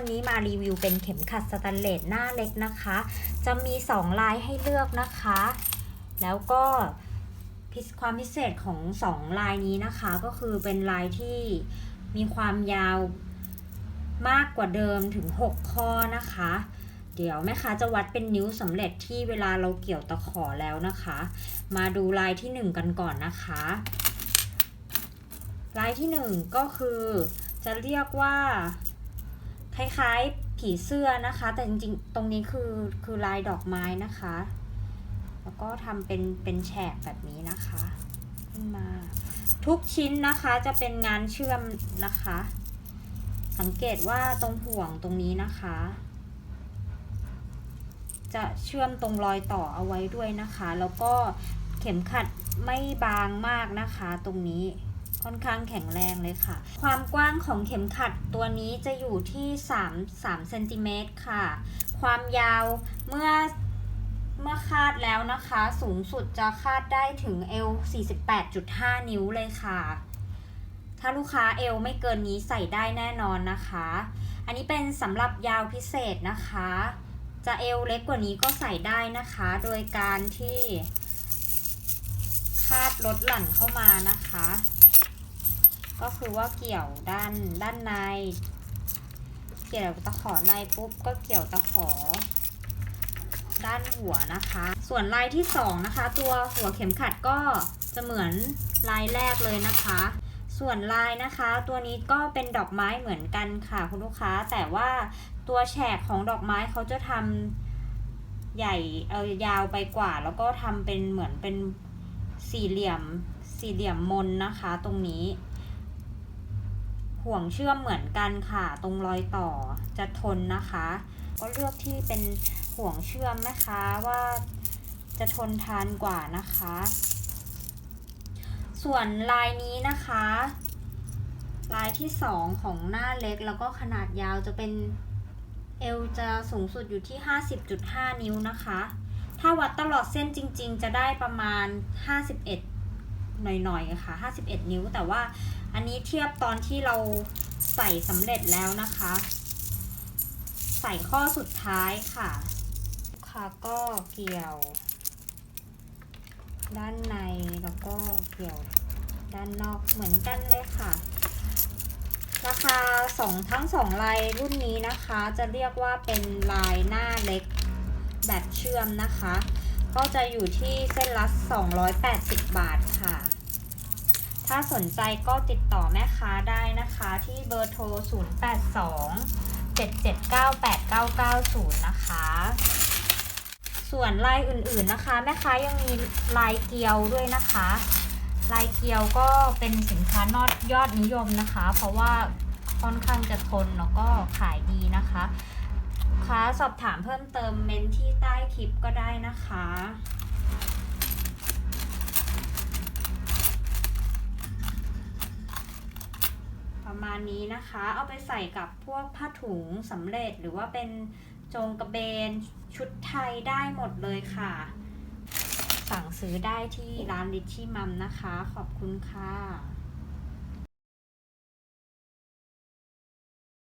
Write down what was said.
วันนี้มารีวิวเป็นเข็มขัดสแตนเลสหน้าเล็กนะคะ จะมี 2 ลายให้เลือกนะคะ แล้วก็พิเศษความพิเศษของ 2 ลายนี้นะคะ ก็คือเป็นลายที่มีความยาวมากกว่าเดิมถึง 6 ข้อนะคะ เดี๋ยวแม่ค้าจะวัดเป็นนิ้วสำเร็จที่เวลาเราเกี่ยวตะขอแล้วนะคะ มาดูลายที่ 1 กันก่อนนะคะ ลายที่ 1 ก็คือจะเรียกว่า คล้ายๆผีเสื้อนะคะ แต่จริงๆ ตรงนี้คือคือลายดอกไม้นะคะ แล้วก็ทำเป็นเป็นแฉกแบบนี้นะคะขึ้นมา ทุกชิ้นนะคะจะเป็นงานเชื่อมนะคะ สังเกตว่าตรงห่วงตรงนี้นะคะ จะเชื่อมตรงรอยต่อเอาไว้ด้วยนะคะ แล้วก็เข็มขัดไม่บางมากนะคะตรงนี้ ค่อนข้างแข็งแรงเลยค่ะ ความกว้างของเข็มขัดตัวนี้จะอยู่ที่3 3เซนติเมตรค่ะ ความยาวเมื่อเมื่อคาดแล้วนะคะ สูงสุดจะคาดได้ถึงเอว48.5 นิ้วเลยค่ะ ถ้าลูกค้าเอวไม่เกินนี้ใส่ได้แน่นอนนะคะ อันนี้เป็นสำหรับยาวพิเศษนะคะ จะเอวเล็กกว่านี้ก็ใส่ได้นะคะ โดยการที่คาดลดหลั่นเข้ามานะคะ ก็คือว่าเกี่ยวด้านด้านใน เกี่ยวตะขอในปุ๊บก็เกี่ยวตะขอ ด้านหัวนะคะ ส่วนลายที่สองนะคะ ตัวหัวเข็มขัดก็จะเหมือนลายแรกเลยนะคะ ส่วนลายนะคะ ตัวนี้ก็เป็นดอกไม้เหมือนกันค่ะคุณลูกค้า แต่ว่าตัวแฉกของดอกไม้เขาจะทำใหญ่เออยาวไปกว่า แล้วก็ทำเป็นเหมือนเป็นสี่เหลี่ยมสี่เหลี่ยมมนนะคะ ตรงนี้ ห่วงเชื่อมเหมือนกันค่ะ ตรงรอยต่อจะทนนะคะ ก็เลือกที่เป็นห่วงเชื่อมนะคะว่าจะทนทานกว่านะคะ ส่วนลายนี้นะคะ ลายที่สองของหน้าเล็กแล้วก็ขนาดยาวจะเป็นเอวจะสูงสุดอยู่ที่ 50.5 นิ้วนะคะ ถ้าวัดตลอดเส้นจริง ๆ จะได้ประมาณ 51 หน่อยๆค่ะ 51 นิ้วแต่ว่า อันนี้เทียบตอนที่เราใส่สำเร็จแล้วนะคะ ใส่ข้อสุดท้ายค่ะ ค่ะก็เกี่ยว ด้านในแล้วก็เกี่ยวด้านนอกเหมือนกันเลยค่ะ ราคาสองทั้งสองลายรุ่นนี้นะคะ จะเรียกว่าเป็นลายหน้าเล็กแบบเชื่อมนะคะ ก็จะอยู่ที่เส้นละ 280 บาทค่ะ ถ้าสนใจก็ติดต่อแม่ค้าได้นะคะที่เบอร์โทร 082 7798990 นะคะ ส่วนลายอื่นๆนะคะ แม่ค้ายังมีลายเกลียวด้วยนะคะ ลายเกลียวก็เป็นสินค้านอดยอดนิยมนะคะ เพราะว่าค่อนข้างจะทนแล้วก็ขายดีนะคะค้าสอบถามเพิ่มเติมเมนที่ใต้คลิปก็ได้นะคะประ มาณนี้นะคะ เอาไปใส่กับพวกผ้าถุงสำเร็จหรือว่าเป็นจงกระเบนชุดไทยได้หมดเลยค่ะ สั่งซื้อได้ที่ร้านลิชชี่มัมนะคะ ขอบคุณค่ะ